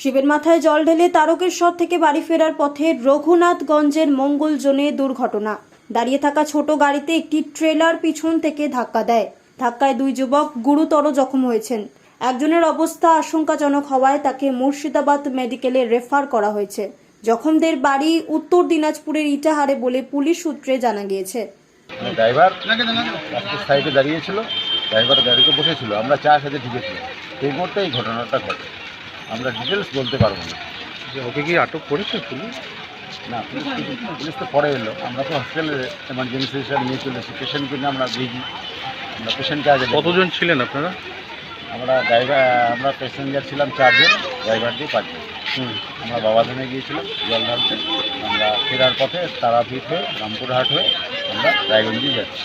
শিবের মাথায় জল ঢেলে তারকেশ্বর থেকে বাড়ি ফেরার পথে রঘুনাথগঞ্জের মঙ্গল জোনে দুর্ঘটনা। দাঁড়িয়ে থাকা ছোট গাড়িতে একটি ট্রেলার পিছন থেকে ধাক্কা দেয়। ধাক্কায় দুই যুবক গুরুতর জখম হয়েছেন। একজনের অবস্থা আশঙ্কাজনক হওয়ায় তাকে মুর্শিদাবাদ মেডিকেলে রেফার করা হয়েছে। জখমদের বাড়ি উত্তর দিনাজপুরের ইটাহারে বলে পুলিশ সূত্রে জানা গিয়েছে। মানে ড্রাইভার সাইডে দাঁড়িয়েছিল, ড্রাইভার গাড়িতে বসেছিল, আমরা চা খেতে ঢুকেছিলাম। সেই মুহূর্তে এই ঘটনাটা ঘটে। আমরা ডিটেলস বলতে পারব না। যে ওকে কি আটক করেছে পুলিশ? না পুলিশ তো পরে এলো। আমরা তো হসপিটালে এমার্জেন্সি হিসাবে নিয়ে চলে এসেছি। পেশেন্টকে নিয়ে আমরা বিজি আমরা পেশেন্টকে আগে। কতজন ছিলেন আপনারা? আমরা ড্রাইভার আমরা প্যাসেঞ্জার ছিলাম চারজন ড্রাইভার দিয়ে পাঁচজন। হুম। আমরা বাবাধানে গিয়েছিলাম জল ঢালতে। আমরা ফেরার পথে তারাপীঠ হয়ে রামপুরহাট হয়ে আমরা রায়গঞ্জে যাচ্ছি।